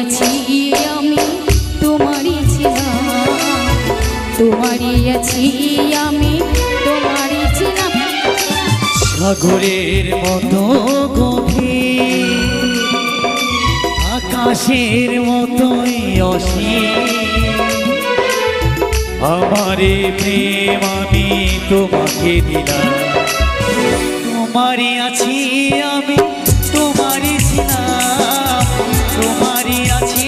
আছি আমি, তোমারই ছিলাম। তোমারই আছি আমি, তোমারই ছিলাম। সাগরের মতো গভীর, আকাশের মতোই অসীম। আমারে প্রেম আমি তোমাকে দিলাম। তোমারই আছি আমি, তোমারই ছিলাম। তোমার আছি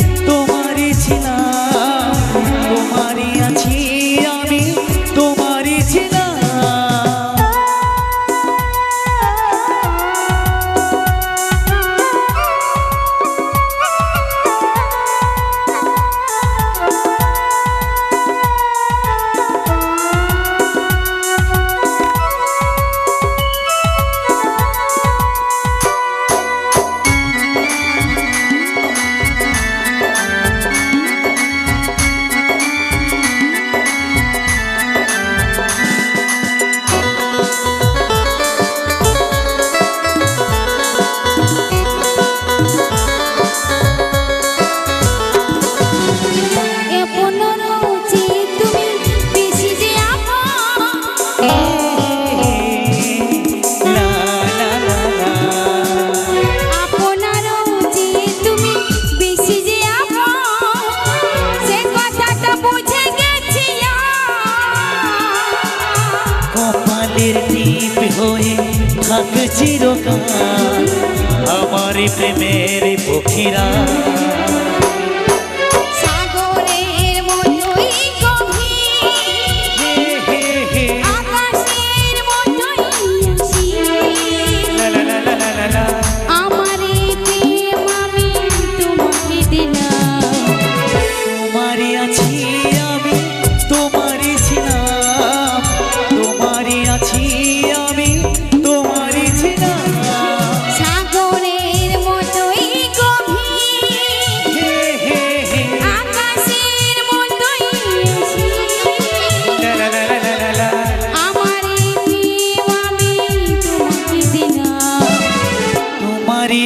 হয়ে থাক চিরকাল। আমার প্রেমের পক্ষীরা